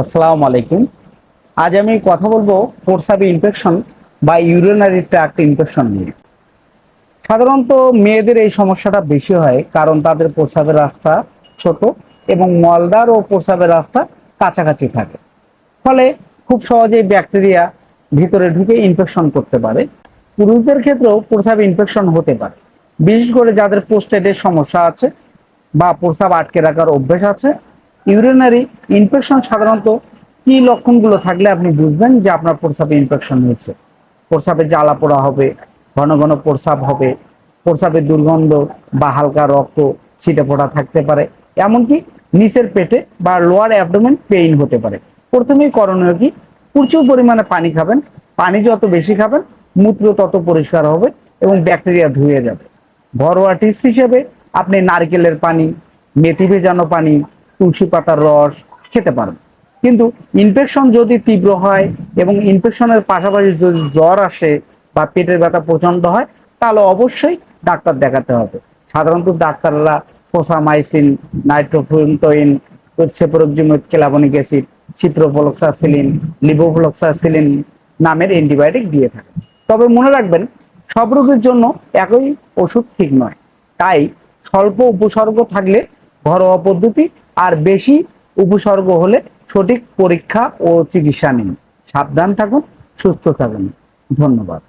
আসসালামু আলাইকুম। আজ আমি কথা বলব প্রস্রাবে ইনফেকশন বা ইউরিনারি ট্র্যাক্ট ইনফেকশন নিয়ে। সাধারণত মেয়েদের এই সমস্যাটা বেশি হয় কারণ তাদের প্রস্রাবের রাস্তা ছোট এবং মলদার ও প্রস্রাবের রাস্তা কাছাকাছি থাকে। ফলে খুব সহজেই ব্যাকটেরিয়া ভিতরে ঢুকে ইনফেকশন করতে পারে। পুরুষদের ক্ষেত্রেও প্রস্রাব ইনফেকশন হতে পারে। বিশেষ করে যাদের পোস্টেডের সমস্যা আছে বা প্রস্রাব আটকে রাখার অভ্যেস আছে ইউরিনারি ইনফেকশন সাধারণত কি লক্ষণগুলো থাকলে আপনি বুঝবেন যে আপনার প্রস্রাবে ইনফেকশন হয়েছে? প্রস্রাবে জ্বালা পোড়া হবে, ঘন ঘন প্রস্রাব হবে প্রস্রাবের দুর্গন্ধ বা হালকা রক্ত ছিটে ফোটা থাকতে পারে, এমনকি নিচের পেটে বা লোয়ার অ্যাবডোমেন পেইন হতে পারে। প্রথমেই করণীয় কি? প্রচুর পরিমাণে পানি খাবেন, পানি যত বেশি খাবেন, মূত্র তত পরিষ্কার হবে এবং ব্যাকটেরিয়া ধুয়ে যাবে। ঘরোয়া টিপস হিসেবে আপনি নারকেলের পানি, মেথি ভেজানো পানি তুলসী পাতার রস খেতে পারেন কিন্তু ইনফেকশন যদি তীব্র হয় এবং ইনফেকশনের পাশাপাশি যদি জ্বর আসে বা পেটের ব্যথা প্রচণ্ড হয়, তাহলে অবশ্যই ডাক্তার দেখাতে হবে। সাধারণত ডাক্তাররা ফোসামাইসিন নাইট্রোফুনটোইন সেপ্রোক্সিমেট ক্লাবনিক অ্যাসিড চিত্রোফ্লক্সাসিলিন লিভোফ্লক্সাসিলিন নামের অ্যান্টিবায়োটিক দিয়ে থাকে। তবে মনে রাখবেন, সব রোগের জন্য একই ওষুধ ঠিক নয়। তাই স্বল্প উপসর্গ থাকলে ঘরোয়া পদ্ধতি, আর বেশি উপসর্গ হলে সঠিক পরীক্ষা ও চিকিৎসা নিন। সাবধান থাকুন, সুস্থ থাকুন। ধন্যবাদ।